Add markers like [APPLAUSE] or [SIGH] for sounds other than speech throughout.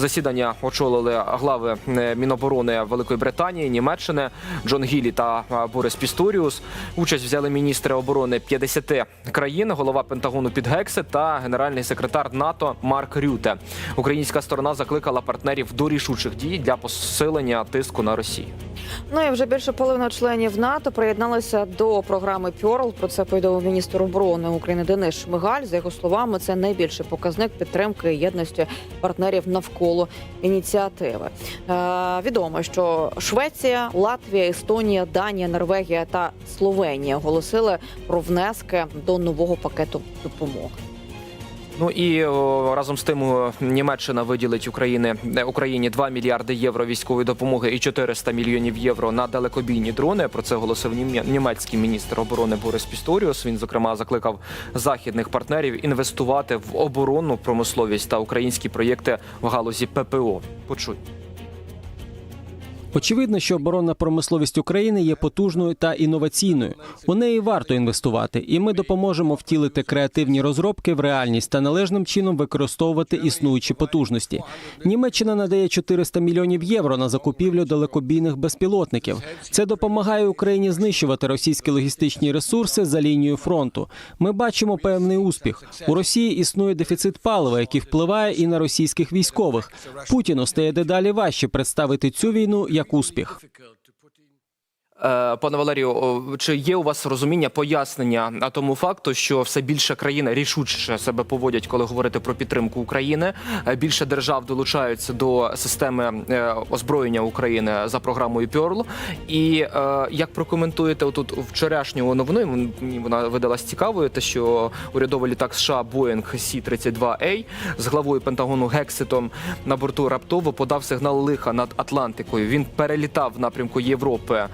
Засідання очолили глави е, Міноборони Великої Британії, Німеччини Джон Гілі та Борис Пісторіус. Участь взяли міністри оборони 50 країн, голова Пентагону Під Гексет та генеральний секретар НАТО Марк Рюте. Українська сторона закликала партнерів до рішучих дій для посилення тиску на Росію. Ну і вже більше половина членів НАТО приєдналися до програми Пьорл. Про це повідомив міністр оборони України Денис Шмигаль. За його словами, це найбільший показник підтримки єдності партнерів навколо ініціативи. Е, відомо, що Швеція, Латвія, Естонія, Данія, Норвегія та Словенія оголосили про внески до нового пакету допомоги. Ну і разом з тим Німеччина виділить Україні е, Україні 2 мільярди євро військової допомоги і 400 мільйонів євро на далекобійні дрони. Про це оголосив німє- німецький міністр оборони Борис Пісторіус. Він зокрема закликав західних партнерів інвестувати в оборонну промисловість та українські проєкти в галузі ППО. Почуй. Очевидно, що оборонна промисловість України є потужною та інноваційною. У неї варто інвестувати, і ми допоможемо втілити креативні розробки в реальність та належним чином використовувати існуючі потужності. Німеччина надає 400 мільйонів євро на закупівлю далекобійних безпілотників. Це допомагає Україні знищувати російські логістичні ресурси за лінією фронту. Ми бачимо певний успіх. У Росії існує дефіцит палива, який впливає і на російських військових. Путіну стає дедалі важче представити цю війну як успіх. Е, Пане Валерію, чи є у вас розуміння пояснення тому факту, що все більше країн рішуче себе поводять, коли говорити про підтримку України? Е, Більше держав долучаються до системи е, озброєння України за програмою Пьорл. І як прокоментуєте отут вчорашню новину? Вона видалась цікавою, те, що урядовий літак США Boeing C-32A з главою Пентагону Гекситом на борту раптово подав сигнал лиха над Атлантикою. Він перелітав в напрямку Європи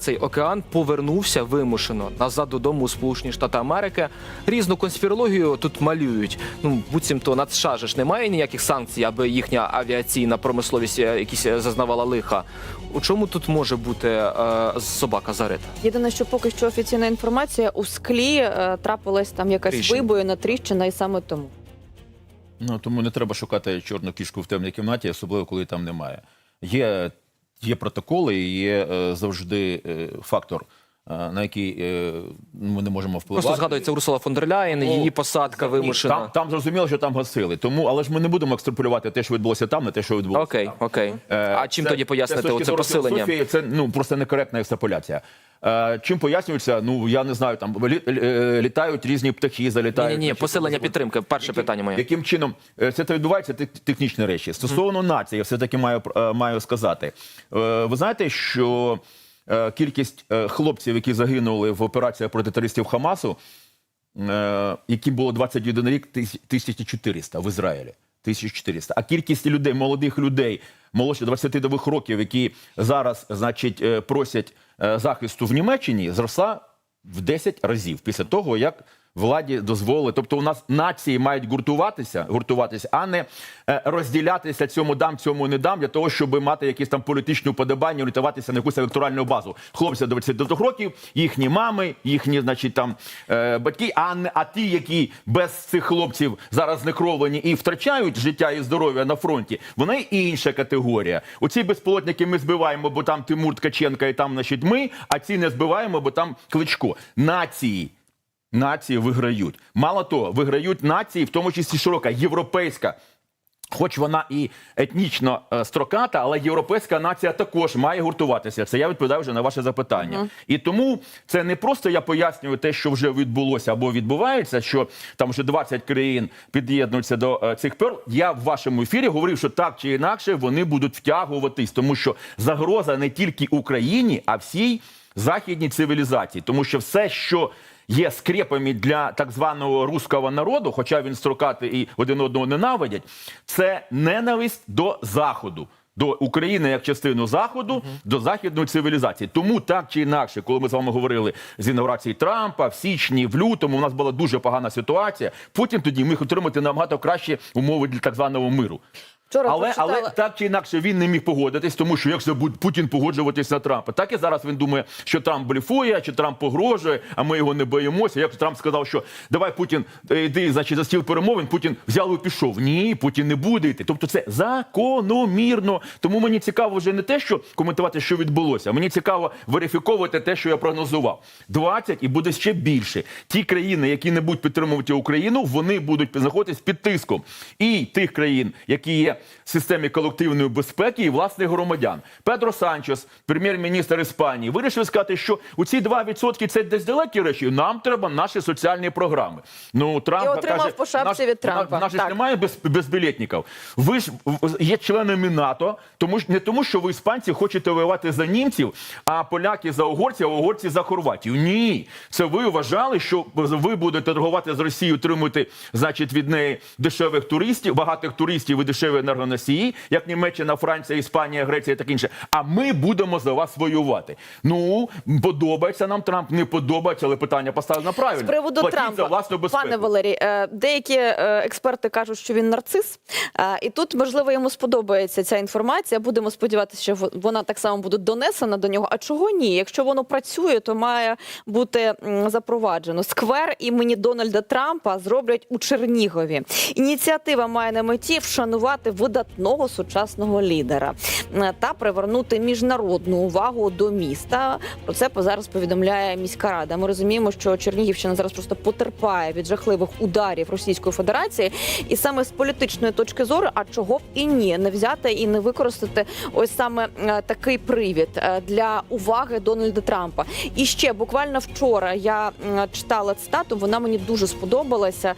цей океан, повернувся вимушено назад додому у Сполучені Штати Америки. Різну конспірологію тут малюють. Ну буцімто над США ж немає ніяких санкцій, аби їхня авіаційна промисловість е, якісь е, зазнавала лиха. У чому тут може бути е, собака зарита? Єдине, що поки що офіційна інформація у склі е, трапилась там якась Тріщина. вибоїна тріщина, і саме тому. Ну тому не треба шукати чорну кішку в темній кімнаті, особливо коли там немає. Є, є протоколи, є е, завжди е, фактор, на який е, ми не можемо впливати. Просто згадується Урсула фон дер Ляєн, Ну, її посадка вимушена. Там, там зрозуміло, що там гасили. Тому, але ж ми не будемо екстраполювати те, що відбулося там, на те, що відбулося. Окей, там. окей. Е, А чим це- тоді пояснити це зору посилення? філософії, Це ну просто некоректна екстраполяція. Е, чим пояснюється? Ну я не знаю, там лі, е, літають різні птахи, залітають. Ні, ні, ні, посилення підтримки. Перше яким- питання моє. Яким чином е, це відбувається? тек- Технічні речі. Стосовно нації, я все таки маю е, маю сказати. Е, Ви знаєте, що е, кількість е, хлопців, які загинули в операціях проти терористів Хамасу, які було 21 рік, тисяч- 1400 в Ізраїлі. 1400. А кількість людей, молодих людей, молодше 22 років, які зараз, значить, е, просять е, захисту в Німеччині, зросла в 10 разів після того, як владі дозволили. Тобто, у нас нації мають гуртуватися, гуртуватися, а не е, розділятися цьому дам, цьому не дам, для того, щоб мати якісь там політичні уподобання, орієнтуватися на якусь електоральну базу. Хлопці до 22 років, їхні мами, їхні, значить, там е, батьки, а не а ті, які без цих хлопців зараз знекровлені і втрачають життя і здоров'я на фронті, вони інша категорія. Оці безпілотники ми збиваємо, бо там Тимур Ткаченка і там, значить, ми, а ці не збиваємо, бо там Кличко. Нації. Нації виграють. Мало того, виграють нації, в тому числі широка, європейська. Хоч вона і етнічно е, строката, але європейська нація також має гуртуватися. Це я відповідаю вже на ваше запитання. І тому це не просто я пояснюю те, що вже відбулося або відбувається, що там вже 20 країн під'єднуються до е, цих перл. Я в вашому ефірі говорив, що так чи інакше вони будуть втягуватись, тому що загроза не тільки Україні, а всій західній цивілізації, тому що все, що є скрепами для так званого руського народу, хоча він строкатий і один одного ненавидять, це ненависть до Заходу. До України як частину заходу, до західної цивілізації. Тому так чи інакше, коли ми з вами говорили з інаугурації Трампа в січні, в лютому, у нас була дуже погана ситуація. Путін тоді міг отримати набагато кращі умови для так званого миру. Вчора але, прочитала- але так чи інакше він не міг погодитись, тому що як же буде Путін погоджуватись на Трампа? Так і зараз він думає, що Трамп блефує, чи Трамп погрожує, а ми його не боїмося. Як Трамп сказав, що давай Путін е, йди значить, за стіл перемовин, Путін взяв і пішов. Ні, Путін не буде йти. Тобто це закономірно. Тому мені цікаво вже не те, що коментувати, що відбулося. Мені цікаво верифіковувати те, що я прогнозував. 20 і буде ще більше. Ті країни, які не будуть підтримувати Україну, вони будуть знаходитись під тиском і тих країн, які є системі колективної безпеки, і власних громадян. Педро Санчес, прем'єр-міністр Іспанії, вирішив сказати, що у ці 2% це десь далекі речі. Нам треба наші соціальні програми. Ну Трамп І отримав каже, по шапці «Наш- від Трампа». Наші ж немає без, безбілетників. Ви ж є членами НАТО, тому ж не тому, що ви іспанці хочете воювати за німців, а поляки за угорців, а угорці за Хорватію. Ні, це ви вважали, що ви будете торгувати з Росією, отримувати, значить, від неї дешевих туристів, багатих туристів і дешеві енергоносії, як Німеччина, Франція, Іспанія, Греція, і таке інше. А ми будемо за вас воювати. Ну подобається нам Трамп, не подобається, але питання поставлено правильно. З приводу Платіть Трампа, за власну безпеку. пане Валерій, е, деякі е, експерти кажуть, що він нарцис, е, і тут можливо йому сподобається ця інформація. Будемо сподіватися, що вона так само буде донесена до нього. А чого ні? Якщо воно працює, то має бути запроваджено. Сквер імені Дональда Трампа зроблять у Чернігові. Ініціатива має на меті вшанувати видатного сучасного лідера е, та привернути міжнародну увагу до міста. Про це зараз повідомляє міська рада. Ми розуміємо, що Чернігівщина зараз просто потерпає від жахливих ударів Російської Федерації, і саме з політичної точки зору, а чого б і ні, не взяти і не використати ось саме е, такий привід е, для уваги Дональда Трампа. І ще буквально вчора я читала цитату. Вона мені дуже сподобалася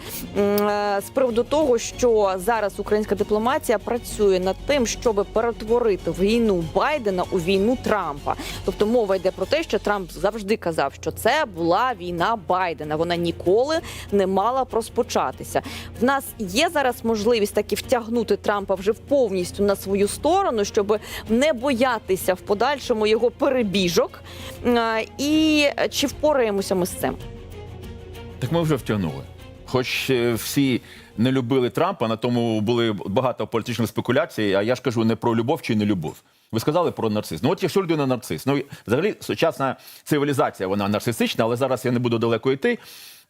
з приводу того, що зараз українська дипломатія працює над тим, щоб перетворити війну Байдена у війну Трампа. Тобто мова йде про те, що Трамп завжди казав, що це була війна Байдена. Вона ніколи не мала розпочатися. В нас є зараз можливість таки втягнути Трампа вже повністю на свою сторону, щоб не боятися в подальшому його перебіжок. Е, І чи впораємося ми з цим? Так ми вже втягнули. Хоч е, всі не любили Трампа, на тому були багато політичних спекуляцій. А я ж кажу не про любов чи не любов. Ви сказали про нарцис. Ну от якщо людина нарцис, ну взагалі сучасна цивілізація, вона нарцисична, але зараз я не буду далеко йти.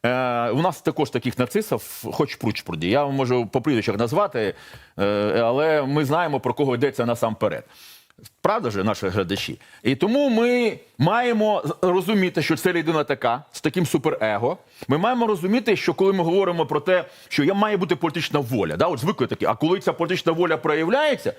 Е, у нас також таких нарцисів, хоч пруч пруді. Я можу по прізвищах назвати, е, але ми знаємо про кого йдеться насамперед. Правда ж, наші глядачі? І тому ми маємо розуміти, що це людина така з таким суперего. Ми маємо розуміти, що коли ми говоримо про те, що є має бути політична воля, да, от звикли такі, а коли ця політична воля проявляється.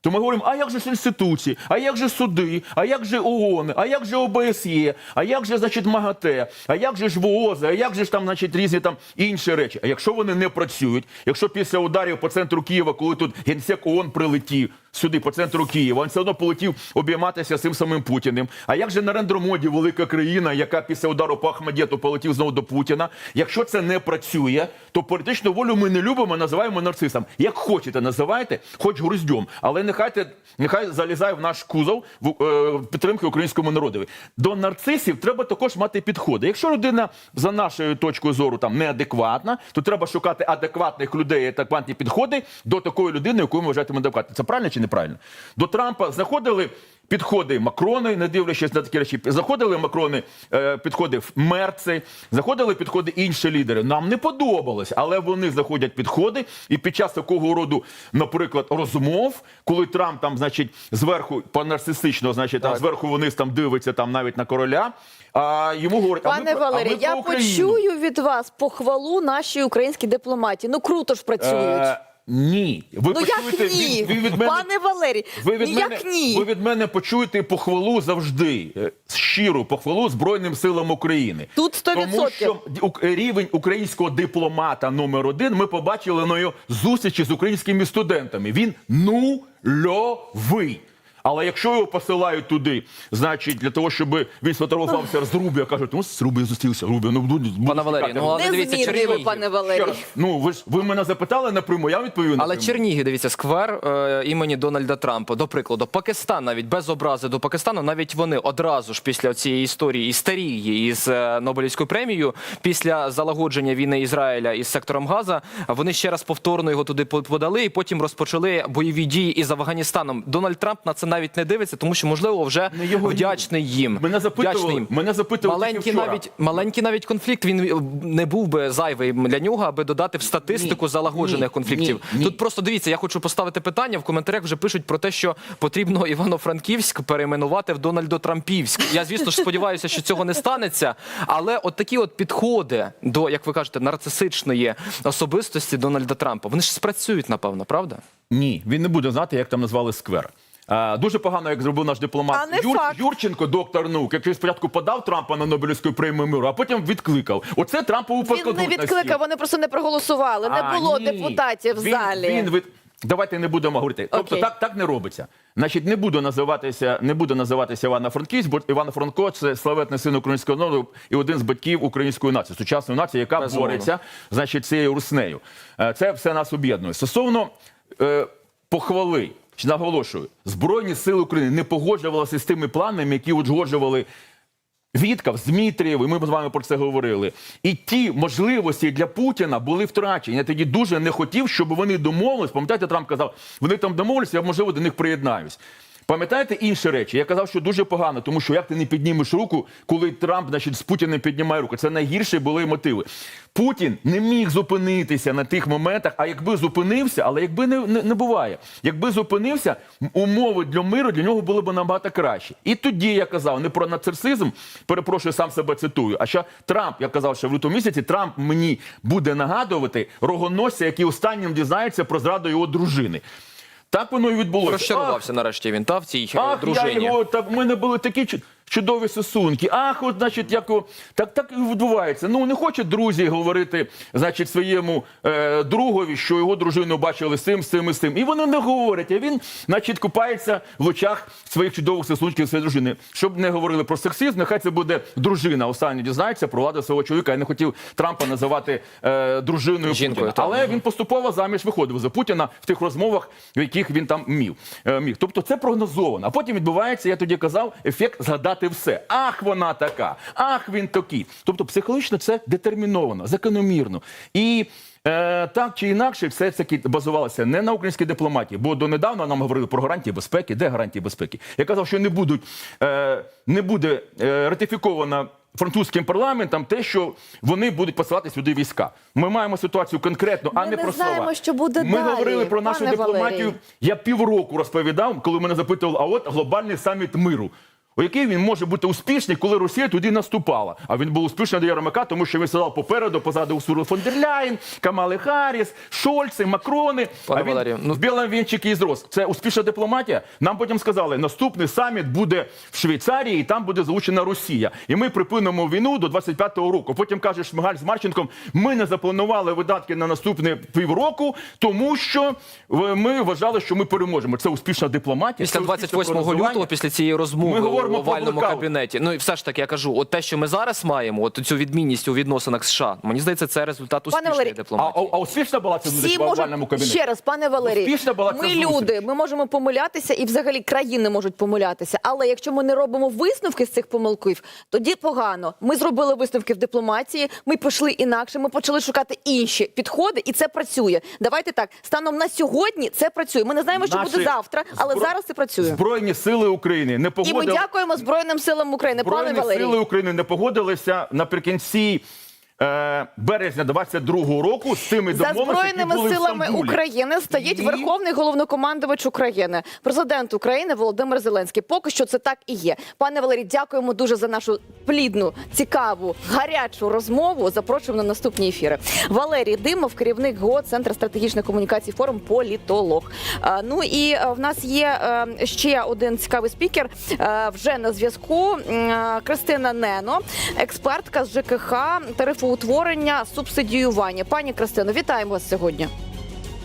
То ми говоримо, а як же інституції, а як же суди, а як же ООН, а як же ОБСЄ, а як же, значить, МАГАТЕ, а як же ж ВООЗ, а як же ж там, значить, різні там інші речі. А якщо вони не працюють, якщо після ударів по центру Києва, коли тут генсек ООН прилетів сюди, по центру Києва, він все одно полетів обійматися з цим самим Путіним. А як же Нарендра Моді, велика країна, яка після удару по Ахмедєту полетів знову до Путіна? Якщо це не працює, то політичну волю ми не любимо, називаємо нарцисом. Як хочете, називайте, хоч груздьом, але нехай нехай залізає в наш кузов в е, підтримки українському народові. До нарцисів треба також мати підходи. Якщо людина за нашою точкою зору там неадекватна, то треба шукати адекватних людей, адекватні підходи до такої людини, яку ми вважаємо адекватною. Це правильно чи неправильно? До Трампа знаходили. Підходи Макрони, не дивлячись на такі речі, заходили Макрони, е, підходи Мерци, заходили підходи інші лідери. Нам не подобалось, але вони заходять підходи. І під час такого роду, наприклад, розмов, коли Трамп там, значить, зверху по-нарцисично, значить, там зверху вони там дивиться там навіть на короля. А йому говорять, а ми Пане про- а ми я почую від вас похвалу нашій українській дипломатії. Ну круто ж працюють. Е, ні, ви ну почуєте як ні? від, ви від мене. Пане Валерій, Ви від, ну мене, як ні? ви від мене почуєте похвалу завжди, е, щиру похвалу Збройним силам України. Тут 100%. Тому що рівень українського дипломата номер один ми побачили на його зустрічі з українськими студентами. Він нульовий. Але якщо його посилають туди, значить для того, щоб він сфотографувався з Рубіо, кажуть, ну з Рубіо зустрівся, Рубіо, ну буду, Пане чекати. ну але дивіться, ви, Чернігів. пане Валерій. ну ви ж ви мене запитали напряму, я відповів Але напряму. Чернігів, дивіться, сквер е, імені Дональда Трампа. До прикладу, Пакистан, навіть без образи до Пакистану, навіть вони одразу ж після цієї історії істерії із е, Нобелівською премією, після залагодження війни Ізраїля із сектором Газа, вони ще раз повторно його туди по- подали, і потім розпочали бойові дії із Афганістаном. Дональд Трамп на це навіть не дивиться, тому що можливо вже Не його вдячний їм. Мене запитували, їм. мене запитували маленький вчора. навіть маленький навіть конфлікт. Він е, не був би зайвий для нього, аби додати в статистику Ні, залагоджених ні, конфліктів. ні, ні. Тут просто дивіться, я хочу поставити питання. В коментарях вже пишуть про те, що потрібно [LAUGHS] Івано-Франківськ перейменувати в Дональдо Трампівськ. Я звісно ж сподіваюся, що цього не станеться. Але от такі от підходи до, як ви кажете, нарцисичної особистості Дональда Трампа, вони ж спрацюють, напевно, правда? Ні, він не буде знати, як там назвали сквер. А, дуже погано, як зробив наш дипломат А не факт. Юрченко, доктор наук, який спочатку подав Трампа на Нобелівську премію миру, а потім відкликав. Оце Трампову Він не відкликав, вони просто не проголосували. Не А, було ні. депутатів в Він- залі. Він, від... Давайте не будемо говорити. Тобто Окей. так, так не робиться. Значить, не буду називатися, не буду називатися Івана Франківськ, бо Іван Франко це славетний син українського народу і один з батьків української нації, сучасної нації, яка Безумовно. бореться, значить, цією руснею. Е, Це все нас об'єднує. Стосовно е, похвали. Наголошую, Збройні сили України не погоджувалися з тими планами, які узгоджували Віткав, Дмитрієв, і ми з вами про це говорили. І ті можливості для Путіна були втрачені. Я тоді дуже не хотів, щоб вони домовились. Пам'ятаєте, Трамп казав, вони там домовилися, я можливо до них приєднаюсь. Пам'ятаєте інші речі? Я казав, що дуже погано, тому що як ти не піднімеш руку, коли Трамп, значить, з Путіним піднімає руку. Це найгірші були мотиви. Путін не міг зупинитися на тих моментах, а якби зупинився, але якби не, не, не буває, якби зупинився, умови для миру для нього були б набагато кращі. І тоді я казав не про нацарсизм, перепрошую, сам себе цитую. А що Трамп, я казав, що в лютому місяці Трамп мені буде нагадувати рогоносця, який останнім дізнається про зраду його дружини. Так воно і відбулося. Розчарувався нарешті він та в цій е, Ах, дружині. я його та в мене були такі чу- чудові стосунки. Ах, от, значить, як о- так, так і відбувається. Ну не хочуть друзі говорити, значить, своєму е, другові, що його дружину бачили з цим, з цим і з цим. І вони не говорять. А він, значить, купається в очах своїх чудових стосунків своєї дружини. Щоб не говорили про сексизм, нехай це буде дружина. Останнє дізнається про владу свого чоловіка. Я не хотів Трампа називати е, дружиною Жінкою, Путіна. Але він поступово заміж виходив за Путіна в тих розмовах, в яких він там мів. е, міг. Тобто це прогнозовано. А потім відбувається, я тоді казав, ефект згадати все. Ах, вона така, ах, він такий. Тобто психологічно це детерміновано, закономірно. І е, так чи інакше, все це базувалося не на українській дипломатії, бо донедавна нам говорили про гарантії безпеки. Де гарантії безпеки? Я казав, що не будуть, е, не буде е, ратифікована французьким парламентом те, що вони будуть посилати сюди війська. Ми маємо ситуацію конкретно, а Ми не не про знаємо, слова. що буде Ми далі, говорили про нашу дипломатію. Валерій. Я півроку розповідав, коли мене запитували, а от глобальний саміт миру. У який він може бути успішний, коли Росія туди наступала? А він був успішний до Єрмака, тому що він сидав попереду, позаду Урсули фон дер Камали Харріс, Шольци, Макрони. Пане а він Валерію, ну- в білому вінчики і зрос. Це успішна дипломатія. Нам потім сказали, наступний саміт буде в Швейцарії, і там буде залучена Росія. І ми припинимо війну до 25-го року. Потім каже Шмигаль з Марченком: ми не запланували видатки на наступне півроку, тому що е, ми вважали, що ми переможемо. Це успішна дипломатія. Після це 28 лютого, після цієї розмови У про овальному кабінеті. Ну і все ж таки я кажу, от те, що ми зараз маємо, от цю відмінність у відносинах з США, мені здається, це результат успішної Валерій, А, дипломатії. а, а успішна була ця зустріч в овальному кабінеті? ще раз, пане Валерій. Успішна була ця ми зустріч? люди, ми можемо помилятися, і взагалі країни можуть помилятися. Але якщо ми не робимо висновки з цих помилків, тоді погано. Ми зробили висновки в дипломатії. Ми пішли інакше. Ми почали шукати інші підходи, і це працює. Давайте так. Станом на сьогодні це працює. Ми не знаємо, що Наші буде завтра, але збро- зараз це працює. Збройні сили України не І ми погодили. дякуємо Збройним силам України. Пане Збройні Валерій. сили України не погодилися наприкінці березня 22-го року з цими За збройними були силами Стамбулі. України стоїть І- верховний головнокомандувач України, президент України Володимир Зеленський. Поки що це так і є. Пане Валерій, дякуємо дуже за нашу плідну, цікаву, гарячу розмову. Запрошуємо на наступні ефіри. Валерій Димов, керівник ГО Центр стратегічних комунікацій форум політолог. А, Ну і е, в нас є е, ще один цікавий спікер е, вже на зв'язку. Е, Кристина Нено, експертка з ЖКХ, тарифоутворення, субсидіювання. Пані Кристино, вітаємо вас сьогодні.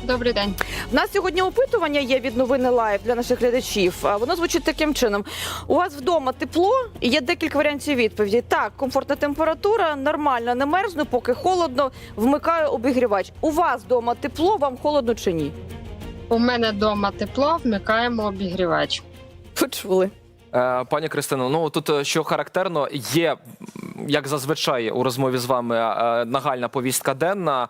добрий день. У нас сьогодні опитування є від новини Лайв для наших глядачів. Воно звучить таким чином: у вас вдома тепло і є декілька варіантів відповіді. Так, комфортна температура, нормально, не мерзну, поки холодно. Вмикаю обігрівач. У вас вдома тепло, вам холодно чи ні? У мене вдома тепло, вмикаємо обігрівач. Почули. Е, Пані Кристино, ну тут е, що характерно, є як зазвичай у розмові з вами е, нагальна повістка денна.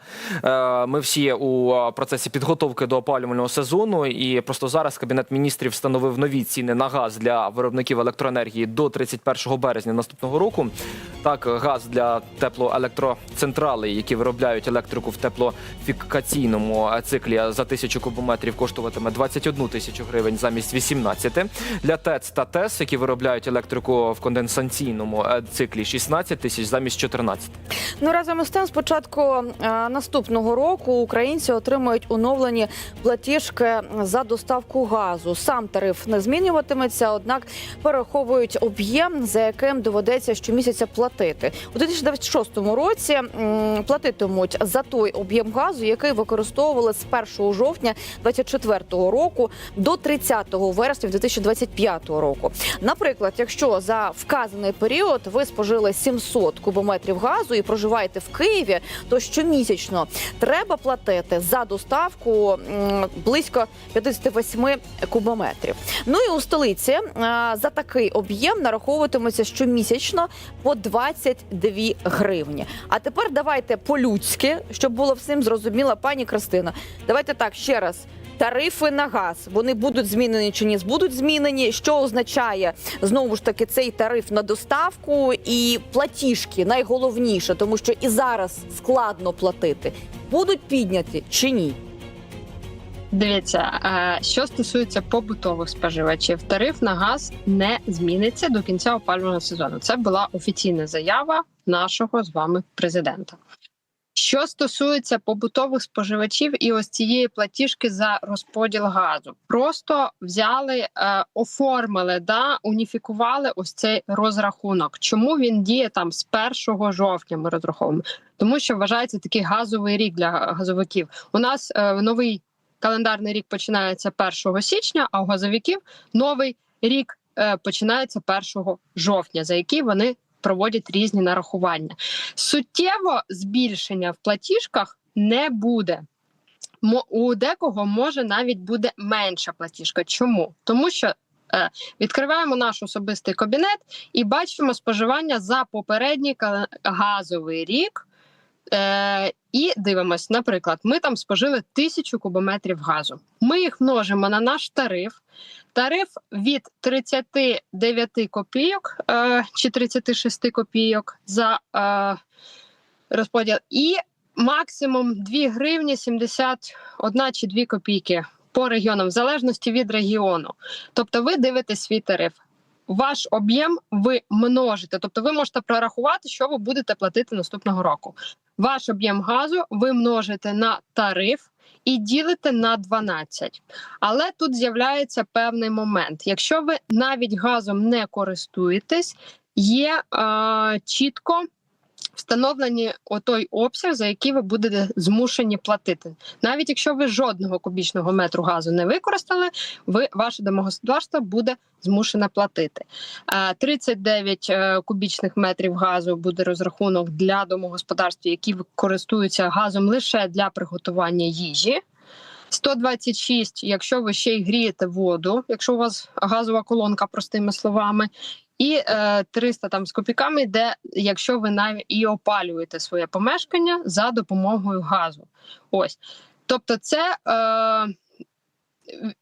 Ми всі у процесі підготовки до опалювального сезону, і просто зараз кабінет міністрів встановив нові ціни на газ для виробників електроенергії до 31 березня наступного року. Так, газ для теплоелектроцентралей, які виробляють електрику в теплофікаційному циклі за тисячу кубометрів, коштуватиме 21 тисячу гривень замість 18. Для ТЕЦ та ТЕС, які виробляють електрику в конденсаційному е, циклі, 16 тисяч замість 14. Ну разом із тим, з початку е, наступного року українці отримають оновлені платіжки за доставку газу. Сам тариф не змінюватиметься, однак перераховують об'єм, за яким доведеться щомісяця платити. У 2026 році платитимуть за той об'єм газу, який використовували з 1 жовтня 2024 року до 30 вересня 2025 року. Наприклад, якщо за вказаний період ви спожили 700 кубометрів газу і проживаєте в Києві, то щомісячно треба платити за доставку близько 58 кубометрів. Ну і у столиці е, за такий об'єм нараховуватиметься щомісячно по 22 гривні. А тепер давайте по-людськи, щоб було всім зрозуміло, пані Кристина. Давайте так ще раз. Тарифи на газ вони будуть змінені чи ні? Будуть змінені. Що означає знову ж таки цей тариф на доставку і платіжки найголовніше, тому що і зараз складно платити. Будуть підняті чи ні? Дивіться, е, що стосується побутових споживачів, тариф на газ не зміниться до кінця опалювального сезону. Це була офіційна заява нашого з вами президента. Що стосується побутових споживачів і ось цієї платіжки за розподіл газу, просто взяли, е, оформили, да, уніфікували ось цей розрахунок. Чому він діє там з 1 жовтня? Ми розраховуємо, тому що вважається такий газовий рік для газовиків. У нас е, новий календарний рік починається 1 січня, а у газовиків новий рік е, починається 1 жовтня, за який вони проводять різні нарахування. Суттєво збільшення в платіжках не буде. У декого може навіть буде менша платіжка. Чому? Тому що е, відкриваємо наш особистий кабінет і бачимо споживання за попередній газовий рік. Е, і дивимось, наприклад, ми там спожили тисячу кубометрів газу. Ми їх множимо на наш тариф. Тариф від 39 копійок е, чи 36 копійок за е, розподіл, і максимум 2 гривні 71 чи 2 копійки по регіонам, в залежності від регіону. Тобто, ви дивитесь свій тариф. Ваш об'єм ви множите, тобто ви можете прорахувати, що ви будете платити наступного року. Ваш об'єм газу ви множите на тариф і ділите на 12. Але тут з'являється певний момент. Якщо ви навіть газом не користуєтесь, є е, чітко встановлені отой обсяг, за який ви будете змушені платити. Навіть якщо ви жодного кубічного метру газу не використали, ви ваше домогосподарство буде змушене платити. Е, 39 е, кубічних метрів газу буде розрахунок для домогосподарств, які користуються газом лише для приготування їжі. 126, якщо ви ще й грієте воду, якщо у вас газова колонка, простими словами, і е, 300 там з копійками йде, якщо ви навіть і опалюєте своє помешкання за допомогою газу. Ось. Тобто, це е,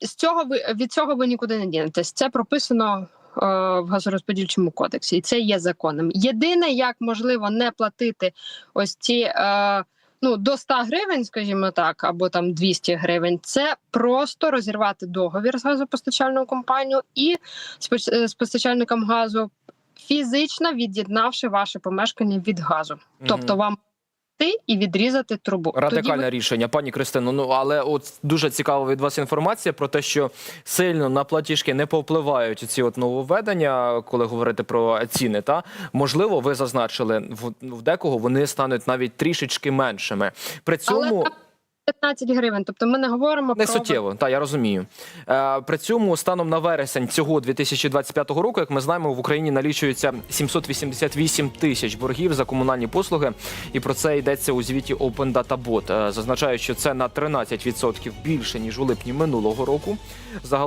з цього ви від цього ви нікуди не дінетесь. Це прописано. е, В газорозподільчому кодексі, і це є законом. Єдине, як можливо не платити ось ці е, ну до 100 гривень, скажімо так, або там 200 гривень, це просто розірвати договір з газопостачальною компанією і з е, з постачальником газу, фізично від'єднавши ваше помешкання від газу. Тобто вам йти і відрізати трубу. Радикальне ви- рішення, пані Кристино. Ну але от дуже цікава від вас інформація про те, що сильно на платіжки не повпливають ці от нововведення, коли говорити про ціни. Та можливо, ви зазначили в, в декого вони стануть навіть трішечки меншими. При цьому Але 15 гривень. Тобто ми не говоримо Не про суттєво, Та я розумію. Е, при цьому станом на вересень цього 2025 року, як ми знаємо, в Україні налічується 788 тисяч боргів за комунальні послуги, і про це йдеться у звіті Open Data Bot. Е, Зазначають, що це на 13% більше ніж у липні минулого року. Загалом.